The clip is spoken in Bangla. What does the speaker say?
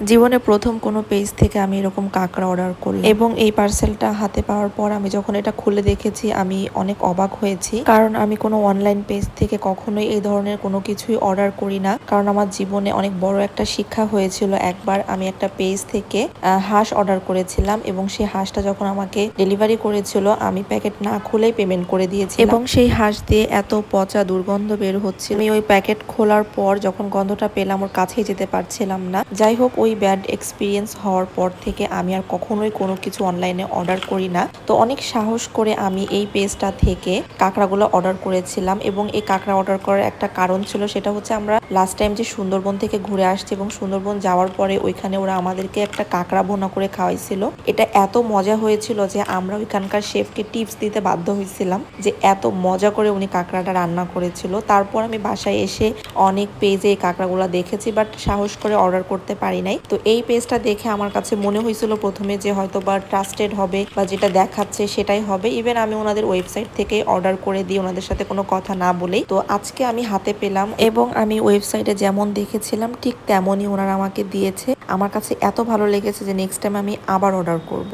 জীবনে প্রথম কোনো পেজ থেকে আমি এরকম কাঁকড়া অর্ডার করলাম। এবং এই পার্সেলটা হাতে পাওয়ার পর আমি যখন এটা খুলে দেখেছি, আমি অনেক অবাক হয়েছি। কারণ আমি কোনো অনলাইন পেজ থেকে কখনোই এই ধরনের কোনো কিছুই অর্ডার করি না। কারণ আমার জীবনে অনেক বড় একটা শিক্ষা হয়েছিল, একবার আমি একটা পেজ থেকে হাঁস অর্ডার করেছিলাম এবং সেই হাঁসটা যখন আমাকে ডেলিভারি করেছিল, আমি প্যাকেট না খুলেই পেমেন্ট করে দিয়েছি এবং সেই হাঁস দিয়ে এত পচা দুর্গন্ধ বের হচ্ছে আমি ওই প্যাকেট খোলার পর যখন গন্ধটা পেলাম, ওর কাছেই যেতে পারছিলাম না। যাই হোক ওই ব্যাড এক্সপিরিয়েন্স হওয়ার পর থেকে আমি আর কখনোই কোনো কিছু অনলাইনে অর্ডার করি না। তো অনেক সাহস করে আমি এই পেজটা থেকে কাঁকড়াগুলো অর্ডার করেছিলাম এবং এই কাঁকড়া অর্ডার করার একটা কারণ ছিল সেটা হচ্ছে আমরা লাস্ট টাইম যে সুন্দরবন থেকে ঘুরে আসছি এবং সুন্দরবন যাওয়ার পরে ওইখানে ওরা আমাদেরকে একটা কাঁকড়া ভোনা করে খাওয়াইছিল। এটা এত মজা হয়েছিল যে আমরা ওইখানকার শেফকে টিপস দিতে বাধ্য হয়েছিলাম যে এত মজা করে উনি কাঁকড়াটা রান্না করেছিল। তারপর আমি বাসায় এসে অনেক পেজে এই কাঁকড়াগুলো দেখেছি বাট সাহস করে অর্ডার করতে পারি নাই। তো এই পেজটা দেখে আমার কাছে মনে হয়েছিল প্রথমে যে হয়তো বা ট্রাস্টেড হবে বা যেটা দেখাচ্ছে সেটাই হবে। ইভেন আমি ওনাদের ওয়েবসাইট থেকে অর্ডার করে দিই ওনাদের সাথে কোনো কথা না বলেই তো আজকে আমি হাতে পেলাম এবং আমি ওয়েবসাইটে যেমন দেখেছিলাম ঠিক তেমনই ওনারা আমাকে দিয়েছে। আমার কাছে এত ভালো লেগেছে যে নেক্সট টাইম আমি আবার অর্ডার করব।